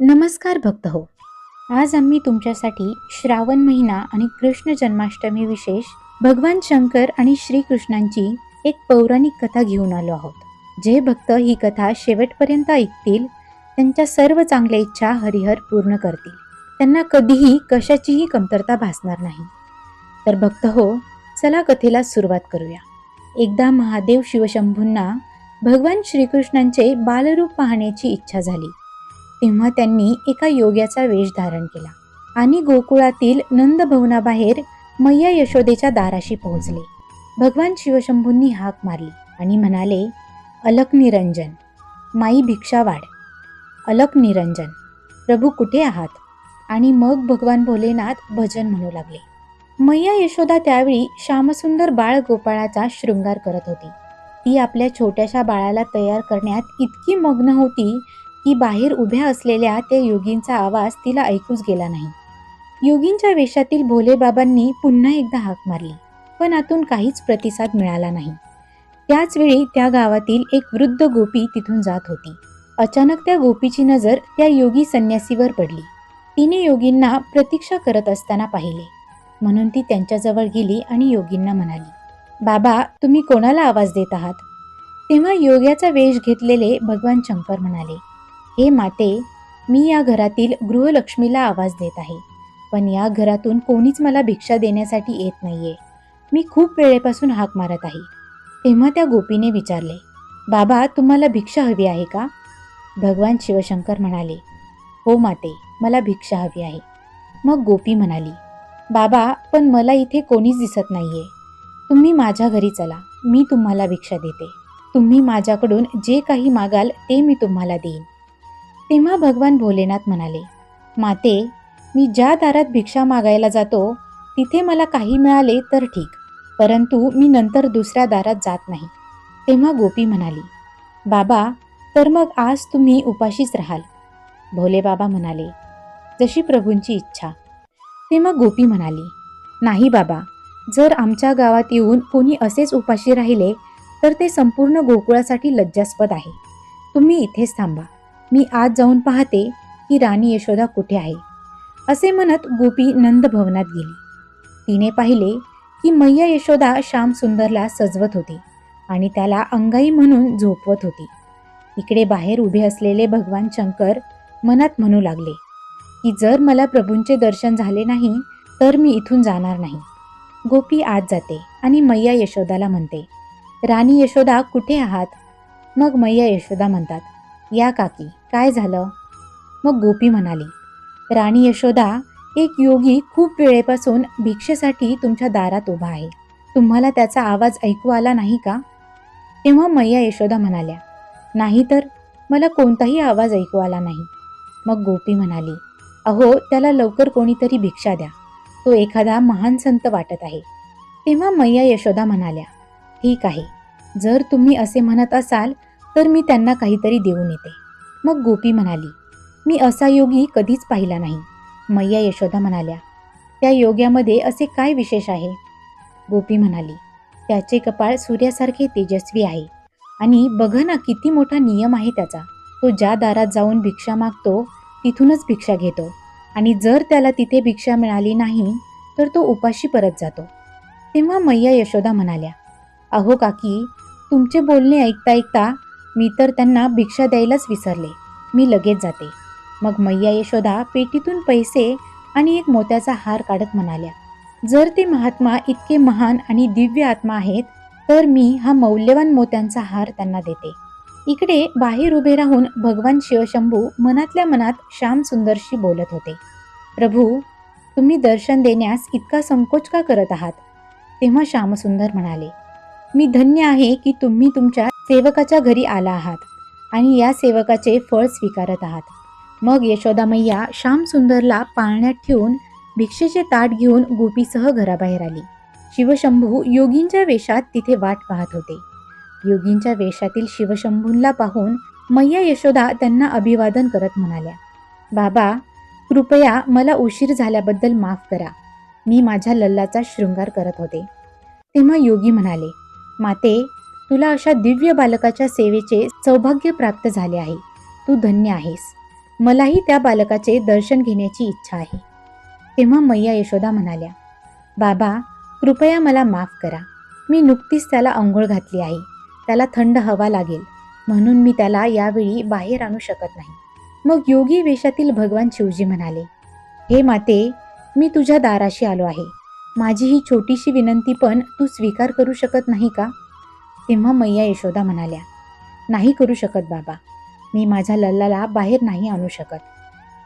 नमस्कार भक्त हो. आज आम्ही तुमच्यासाठी श्रावण महिना आणि कृष्ण जन्माष्टमी विशेष भगवान शंकर आणि श्रीकृष्णांची एक पौराणिक कथा घेऊन आलो आहोत. जे भक्त ही कथा शेवटपर्यंत ऐकतील त्यांच्या सर्व चांगल्या इच्छा हरिहर पूर्ण करतील. त्यांना कधीही कशाचीही कमतरता भासणार नाही. तर भक्त हो चला कथेला सुरुवात करूया. एकदा महादेव शिवशंभूंना भगवान श्रीकृष्णांचे बालरूप पाहण्याची इच्छा झाली. तेव्हा त्यांनी एका योग्याचा वेश धारण केला आणि गोकुळातील नंद भवनाबाहेर मैया यशोदेच्या दाराशी पोहोचले. भगवान शिवशंभूंनी हाक मारली आणि म्हणाले अलक निरंजन माई भिक्षा वाढ. अलक निरंजन प्रभू कुठे आहात? आणि मग भगवान भोलेनाथ भजन म्हणू लागले. मैया यशोदा त्यावेळी श्यामसुंदर बाळ गोपाळाचा शृंगार करत होती. ती आपल्या छोट्याशा बाळाला तयार करण्यात इतकी मग्न होती की बाहेर उभ्या असलेल्या त्या योगींचा आवाज तिला ऐकूच गेला नाही. योगींच्या वेशातील भोलेबाबांनी पुन्हा एकदा हाक मारली पण आतून काहीच प्रतिसाद मिळाला नाही. त्याचवेळी त्या गावातील एक वृद्ध गोपी तिथून जात होती. अचानक त्या गोपीची नजर त्या योगी संन्यासीवर पडली. तिने योगींना प्रतीक्षा करत असताना पाहिले. म्हणून ती त्यांच्याजवळ गेली आणि योगींना म्हणाली बाबा तुम्ही कोणाला आवाज देत आहात? तेव्हा योग्याचा वेश घेतलेले भगवान शंकर म्हणाले हे माते मी या घरातील गृहलक्ष्मीला आवाज देत आहे पण या घरातून कोणीच मला भिक्षा देण्यासाठी येत नाहीये. मी खूप वेळेपासून हाक मारत आहे. तेव्हा त्या गोपीने विचारले बाबा तुम्हाला भिक्षा हवी आहे का? भगवान शिवशंकर म्हणाले हो माते मला भिक्षा हवी आहे. मग गोपी म्हणाली बाबा पण मला इथे कोणीच दिसत नाहीये. तुम्ही माझ्या घरी चला मी तुम्हाला भिक्षा देते. तुम्ही माझ्याकडून जे काही मागाल ते मी तुम्हाला देईन. तेव्हा भगवान भोलेनाथ म्हणाले माते मी ज्या दारात भिक्षा मागायला जातो तिथे मला काही मिळाले तर ठीक परंतु मी नंतर दुसऱ्या दारात जात नाही. तेव्हा गोपी म्हणाली बाबा तर मग आज तुम्ही उपाशीच राहाल. भोले बाबा म्हणाले जशी प्रभूंची इच्छा. तेव्हा गोपी म्हणाली नाही बाबा जर आमच्या गावात येऊन कोणी असेच उपाशी राहिले तर ते संपूर्ण गोकुळासाठी लज्जास्पद आहे. तुम्ही इथेच थांबा. मी आज जाऊन पाहते की राणी यशोदा कुठे आहे. असे म्हणत गोपी नंद भवनात गेली. तिने पाहिले की मैया यशोदा श्याम सुंदरला सजवत होती आणि त्याला अंगाई म्हणून झोपवत होती. इकडे बाहेर उभे असलेले भगवान शंकर मनात म्हणू लागले की जर मला प्रभूंचे दर्शन झाले नाही तर मी इथून जाणार नाही. गोपी आत जाते आणि मैया यशोदाला म्हणते राणी यशोदा कुठे आहात? मग मैया यशोदा म्हणतात या काकी काय झालं? मग गोपी म्हणाली राणी यशोदा एक योगी खूप वेळेपासून भिक्षेसाठी तुमच्या दारात उभा आहे. तुम्हाला त्याचा आवाज ऐकू आला नाही का? तेव्हा मैया यशोदा म्हणाल्या नाही तर मला कोणताही आवाज ऐकू आला नाही. मग गोपी म्हणाली अहो त्याला लवकर कोणीतरी भिक्षा द्या. तो एखादा महान संत वाटत आहे. तेव्हा मैया यशोदा म्हणाल्या ठीक आहे. जर तुम्ही असे म्हणत असाल तर मी त्यांना काहीतरी देऊन येते. मग गोपी म्हणाली मी असा योगी कधीच पाहिला नाही. मैया यशोदा म्हणाल्या त्या योग्यामध्ये असे काय विशेष आहे? गोपी म्हणाली त्याचे कपाळ सूर्यासारखे तेजस्वी आहे आणि बघ ना किती मोठा नियम आहे त्याचा. तो ज्या दारात जाऊन भिक्षा मागतो तिथूनच भिक्षा घेतो आणि जर त्याला तिथे भिक्षा मिळाली नाही तर तो उपाशी परत जातो. तेव्हा मैया यशोदा म्हणाल्या अहो काकी तुमचे बोलणे ऐकता ऐकता मी तर त्यांना भिक्षा द्यायलाच विसरले. मी लगेच जाते. मग मैया यशोदा पेटीतून पैसे आणि एक मोत्याचा हार काढत म्हणाल्या जर ते महात्मा इतके महान आणि दिव्य आत्मा आहेत तर मी हा मौल्यवान मोत्यांचा हार त्यांना देते. इकडे बाहेर उभे राहून भगवान शिवशंभू मनातल्या मनात श्याम सुंदरशी बोलत होते. प्रभू तुम्ही दर्शन देण्यास इतका संकोच का करत आहात? तेव्हा श्यामसुंदर म्हणाले मी धन्य आहे की तुम्ही तुमच्या सेवकाच्या घरी आला आहात आणि या सेवकाचे फळ स्वीकारत आहात. मग यशोदा मैया श्यामसुंदरला पाळण्यात ठेवून भिक्षेचे ताट घेऊन गोपीसह घराबाहेर आली. शिवशंभू योगींच्या वेशात तिथे वाट पाहत होते. योगींच्या वेशातील शिवशंभूंला पाहून मैया यशोदा त्यांना अभिवादन करत म्हणाल्या बाबा कृपया मला उशीर झाल्याबद्दल माफ करा. मी माझ्या लल्लाचा शृंगार करत होते. तेव्हा योगी म्हणाले माते तुला अशा दिव्य बालकाच्या सेवेचे सौभाग्य प्राप्त झाले आहे. तू धन्य आहेस. मलाही त्या बालकाचे दर्शन घेण्याची इच्छा आहे. तेव्हा मैया यशोदा म्हणाल्या बाबा कृपया मला माफ करा. मी नुकतीच त्याला अंघोळ घातली आहे. त्याला थंड हवा लागेल. म्हणून मी त्याला यावेळी बाहेर आणू शकत नाही. मग योगी वेशातील भगवान शिवजी म्हणाले हे माते मी तुझ्या दाराशी आलो आहे. माझी ही छोटीशी विनंती पण तू स्वीकार करू शकत नाही का? तेव्हा मैया यशोदा म्हणाल्या नाही करू शकत बाबा. मी माझ्या लल्लाला बाहेर नाही आणू शकत.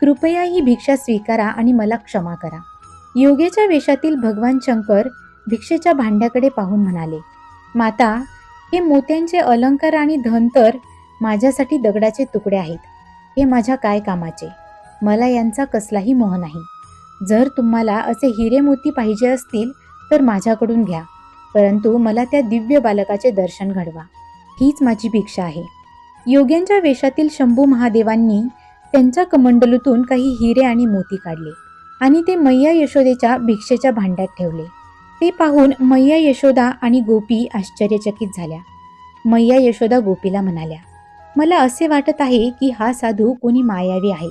कृपया ही भिक्षा स्वीकारा आणि मला क्षमा करा. योगेच्या वेशातील भगवान शंकर भिक्षेच्या भांड्याकडे पाहून म्हणाले माता हे मोत्यांचे अलंकार आणि धन तर माझ्यासाठी दगडाचे तुकडे आहेत. हे माझ्या काय कामाचे? मला यांचा कसलाही मोह नाही. जर तुम्हाला असे हिरे मोती पाहिजे असतील तर माझ्याकडून घ्या. परंतु मला त्या दिव्य बालकाचे दर्शन घडवा. हीच माझी भिक्षा आहे. योग्यांच्या वेशातील शंभू महादेवांनी त्यांच्या कमंडलूतून काही हिरे आणि मोती काढले आणि ते मैया यशोदेच्या भिक्षेच्या भांड्यात ठेवले. ते पाहून मैया यशोदा आणि गोपी आश्चर्यचकित झाल्या. मैया यशोदा गोपीला म्हणाल्या मला असे वाटत आहे की हा साधू कोणी मायावी आहे.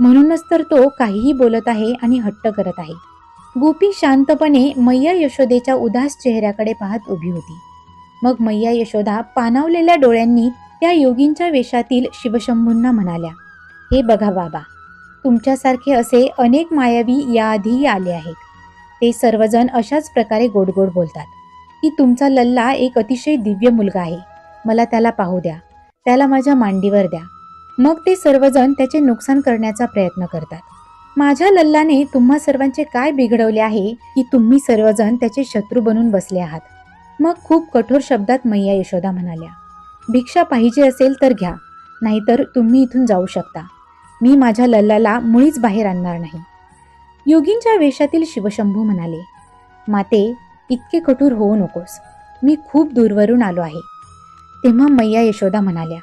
म्हणूनच तर तो काहीही बोलत आहे आणि हट्ट करत आहे. गोपी शांतपणे मैया यशोदेच्या उदास चेहऱ्याकडे पाहत उभी होती. मग मैया यशोदा पानावलेल्या डोळ्यांनी त्या योगींच्या वेशातील शिवशंभूंना म्हणाल्या हे बघा बाबा तुमच्यासारखे असे अनेक मायावी याआधीही आले आहेत. ते सर्वजण अशाच प्रकारे गोड गोड बोलतात. की तुमचा लल्ला एक अतिशय दिव्य मुलगा आहे. मला त्याला पाहू द्या. त्याला माझ्या मांडीवर द्या. मग ते सर्वजण त्याचे नुकसान करण्याचा प्रयत्न करतात. माझ्या लल्लाने तुम्हा सर्वांचे काय बिघडवले आहे की तुम्ही सर्वजण त्याचे शत्रू बनून बसले आहात? मग खूप कठोर शब्दात मैया यशोदा म्हणाल्या भिक्षा पाहिजे असेल तर घ्या नाहीतर तुम्ही इथून जाऊ शकता. मी माझ्या लल्लाला मुळीच बाहेर आणणार नाही. योगींच्या वेशातील शिवशंभू म्हणाले माते इतके कठोर होऊ नकोस. मी खूप दूरवरून आलो आहे. तेव्हा मैया यशोदा म्हणाल्या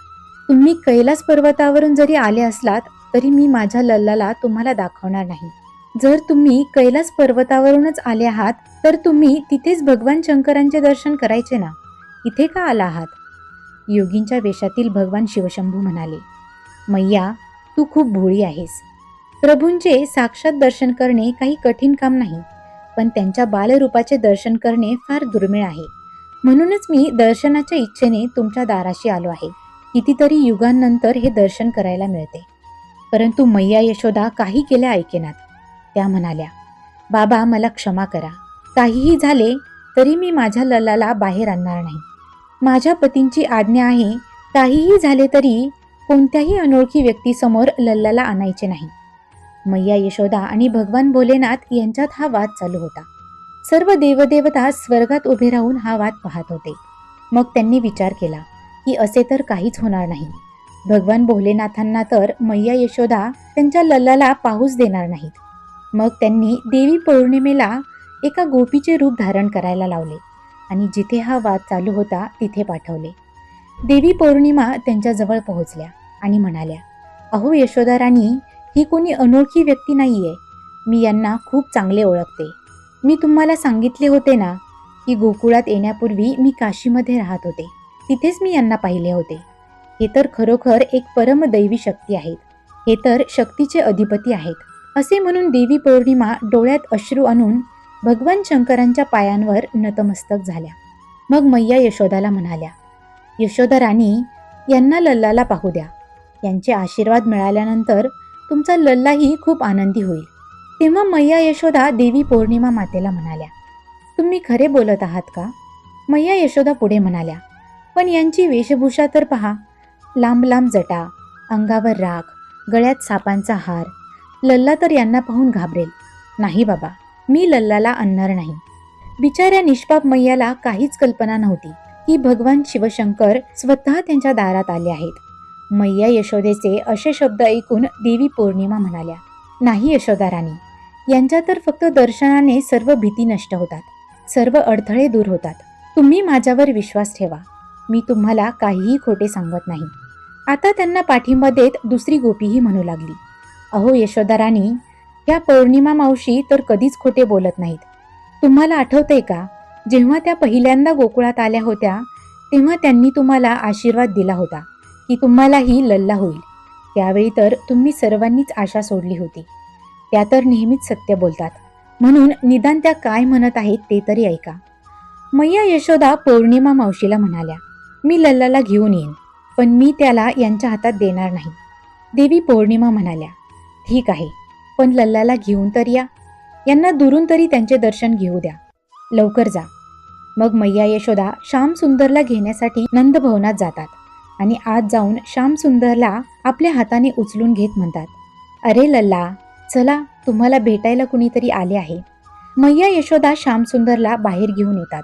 तुम्ही कैलास पर्वतावरून जरी आले असलात तरी मी माझ्या लल्लाला तुम्हाला दाखवणार नाही. जर तुम्ही कैलास पर्वतावरूनच आले आहात तर तुम्ही तिथेच भगवान शंकरांचे दर्शन करायचे ना? इथे का आला आहात? योगींच्या वेशातील भगवान शिवशंभू म्हणाले मैया तू खूप भोळी आहेस. प्रभूंचे साक्षात दर्शन करणे काही कठीण काम नाही पण त्यांच्या बालरूपाचे दर्शन करणे फार दुर्मिळ आहे. म्हणूनच मी दर्शनाच्या इच्छेने तुमच्या दाराशी आलो आहे. कितीतरी युगांनंतर हे दर्शन करायला मिळते. परंतु मैया यशोदा काही केल्या ऐकेनात. त्या म्हणाल्या बाबा मला क्षमा करा. काहीही झाले तरी मी माझ्या ललाला बाहेर आणणार नाही. माझ्या पतींची आज्ञा आहे काहीही झाले तरी कोणत्याही अनोळखी व्यक्तीसमोर लल्लाला आणायचे नाही. मैया यशोदा आणि भगवान भोलेनाथ यांच्यात हा वाद चालू होता. सर्व देवदेवता स्वर्गात उभे राहून हा वाद पाहत होते. मग त्यांनी विचार केला की असे तर काहीच होणार नाही. भगवान भोलेनाथांना तर मैया यशोदा त्यांच्या लल्लाला पाहूच देणार नाहीत. मग त्यांनी देवी पौर्णिमेला एका गोपीचे रूप धारण करायला लावले आणि जिथे हा वाद चालू होता तिथे पाठवले. देवी पौर्णिमा त्यांच्याजवळ पोहोचल्या आणि म्हणाल्या अहो यशोदा राणी ही कोणी अनोळखी व्यक्ती नाही आहे मी यांना खूप चांगले ओळखते. मी तुम्हाला सांगितले होते ना की गोकुळात येण्यापूर्वी मी काशीमध्ये राहत होते. तिथेच मी यांना पाहिले होते. हे तर खरोखर एक परमदैवी शक्ती आहेत. हे तर शक्तीचे अधिपती आहेत. असे म्हणून देवी पौर्णिमा डोळ्यात अश्रू आणून भगवान शंकरांच्या पायांवर नतमस्तक झाल्या. मग मैया यशोदाला म्हणाल्या यशोदा राणी यांना लल्लाला पाहू द्या. यांचे आशीर्वाद मिळाल्यानंतर तुमचा लल्लाही खूप आनंदी होईल. तेव्हा मैया यशोदा देवी पौर्णिमा मातेला म्हणाल्या तुम्ही खरे बोलत आहात का? मैया यशोदा पुढे म्हणाल्या पण यांची वेशभूषा तर पहा लांब लांब जटा अंगावर राख गळ्यात सापांचा हार. लल्ला तर यांना पाहून घाबरेल. नाही बाबा मी लल्लाला आणणार नाही. बिचाऱ्या निष्पाप मैयाला काहीच कल्पना नव्हती. की भगवान शिवशंकर स्वतः त्यांच्या दारात आले आहेत. मैया यशोदेचे असे शब्द ऐकून देवी पौर्णिमा म्हणाल्या नाही यशोदा राणी यांच्या तर फक्त दर्शनाने सर्व भीती नष्ट होतात. सर्व अडथळे दूर होतात. तुम्ही माझ्यावर विश्वास ठेवा. मी तुम्हाला काहीही खोटे सांगत नाही. आता त्यांना पाठिंबा देत दुसरी गोपीही म्हणू लागली. अहो यशोदा राणी या पौर्णिमा मावशी तर कधीच खोटे बोलत नाहीत. तुम्हाला आठवतंय का? जेव्हा त्या पहिल्यांदा गोकुळात आल्या होत्या तेव्हा त्यांनी तुम्हाला आशीर्वाद दिला होता की तुम्हालाही लल्ला होईल. त्यावेळी तर तुम्ही सर्वांनीच आशा सोडली होती. त्या तर नेहमीच सत्य बोलतात. म्हणून निदान त्या काय म्हणत आहेत ते तरी ऐका. मैया यशोदा पौर्णिमा मावशीला म्हणाल्या मी लल्लाला घेऊन येईन. पण मी त्याला यांच्या हातात देणार नाही. देवी पौर्णिमा म्हणाल्या ठीक आहे पण लल्लाला घेऊन तर या. यांना दुरून तरी त्यांचे दर्शन घेऊ द्या. लवकर जा. मग मैया यशोदा श्यामसुंदरला घेण्यासाठी नंदभवनात जातात आणि आत जाऊन श्यामसुंदरला आपल्या हाताने उचलून घेत म्हणतात अरे लल्ला चला तुम्हाला भेटायला कुणीतरी आले आहे. मैया यशोदा श्यामसुंदरला बाहेर घेऊन येतात.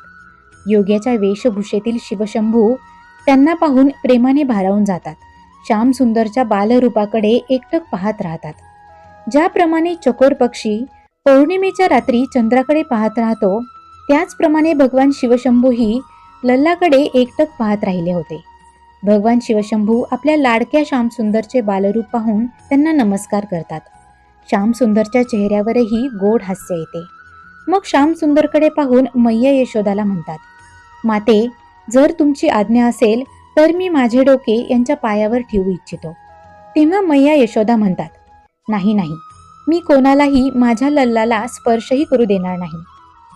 योग्याच्या वेशभूषेतील शिवशंभू त्यांना पाहून प्रेमाने भारावून जातात. श्याम सुंदरच्या बालरूपाकडे एकटक पाहत राहतात. ज्याप्रमाणे चकोर पक्षी पौर्णिमेच्या रात्री चंद्राकडे पाहत राहतो त्याचप्रमाणे भगवान शिवशंभूही लल्लाकडे एकटक पाहत राहिले होते. भगवान शिवशंभू आपल्या लाडक्या श्यामसुंदरचे बालरूप पाहून त्यांना नमस्कार करतात. श्यामसुंदरच्या चेहऱ्यावरही गोड हास्य येते. मग श्यामसुंदरकडे पाहून मैया यशोदाला म्हणतात माते जर तुमची आज्ञा असेल तर मी माझे डोके यांच्या पायावर ठेवू इच्छितो. तेव्हा मैया यशोदा म्हणतात नाही नाही. मी कोणालाही माझ्या लल्लाला स्पर्शही करू देणार नाही.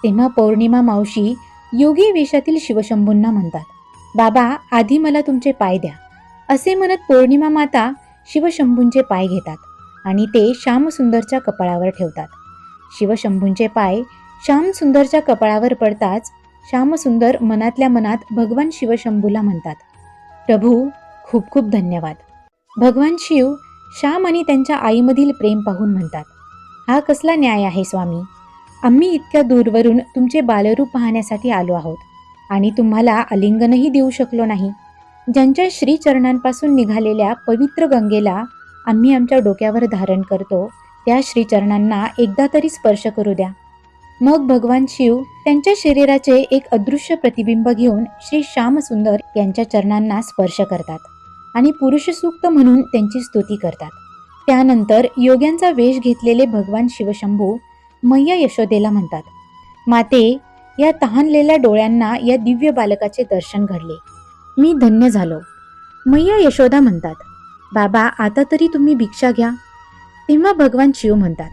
तेव्हा पौर्णिमा मावशी योगी वेशातील शिवशंभूंना म्हणतात बाबा आधी मला तुमचे पाय द्या. असे म्हणत पौर्णिमा माता शिवशंभूंचे पाय घेतात आणि ते श्यामसुंदरच्या कपाळावर ठेवतात. शिवशंभूंचे पाय श्यामसुंदरच्या कपाळावर पडताच श्यामसुंदर मनातल्या मनात भगवान शिवशंभूला म्हणतात. प्रभू खूप खूप धन्यवाद. भगवान शिव श्याम आणि त्यांच्या आईमधील प्रेम पाहून म्हणतात हा कसला न्याय आहे स्वामी? आम्ही इतक्या दूरवरून तुमचे बालरूप पाहण्यासाठी आलो आहोत आणि तुम्हाला आलिंगनही देऊ शकलो नाही. ज्यांच्या श्रीचरणांपासून निघालेल्या पवित्र गंगेला आम्ही आमच्या डोक्यावर धारण करतो त्या श्रीचरणांना एकदा तरी स्पर्श करू द्या. मग भगवान शिव त्यांच्या शरीराचे एक अदृश्य प्रतिबिंब घेऊन श्री श्यामसुंदर यांच्या चरणांना स्पर्श करतात आणि पुरुष सूक्त म्हणून त्यांची स्तुती करतात. त्यानंतर योग्यांचा वेश घेतलेले भगवान शिवशंभू मैया यशोदेला म्हणतात माते या तहानलेल्या डोळ्यांना या दिव्य बालकाचे दर्शन घडले. मी धन्य झालो. मैया यशोदा म्हणतात बाबा आता तरी तुम्ही भिक्षा घ्या. तेव्हा भगवान शिव म्हणतात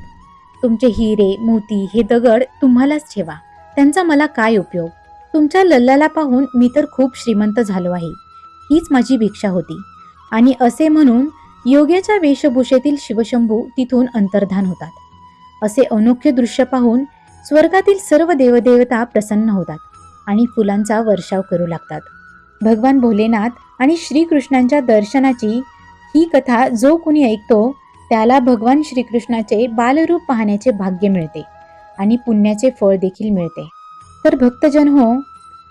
तुमचे हिरे मोती हे दगड तुम्हालाच ठेवा. त्यांचा मला काय उपयोग? तुमच्या लल्लाला पाहून मी तर खूप श्रीमंत झालो आहे. हीच माझी भिक्षा होती. आणि असे म्हणून योग्याच्या वेशभूषेतील शिवशंभू तिथून अंतर्धान होतात. असे अनोख्य दृश्य पाहून स्वर्गातील सर्व देवदेवता प्रसन्न होतात आणि फुलांचा वर्षाव करू लागतात. भगवान भोलेनाथ आणि श्रीकृष्णांच्या दर्शनाची ही कथा जो कुणी ऐकतो त्याला भगवान श्रीकृष्णाचे बालरूप पाहण्याचे भाग्य मिळते आणि पुण्याचे फळ देखील मिळते. तर भक्तजन हो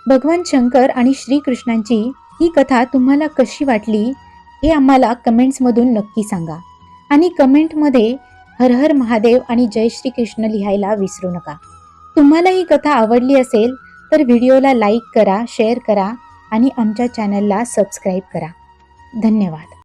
भगवान शंकर आणि श्रीकृष्णांची ही कथा तुम्हाला कशी वाटली हे आम्हाला कमेंट्समधून नक्की सांगा. आणि कमेंटमध्ये हर हर महादेव आणि जय श्रीकृष्ण लिहायला विसरू नका. तुम्हाला ही कथा आवडली असेल तर व्हिडिओला लाईक करा शेअर करा आणि आमच्या चॅनलला सबस्क्राईब करा. धन्यवाद.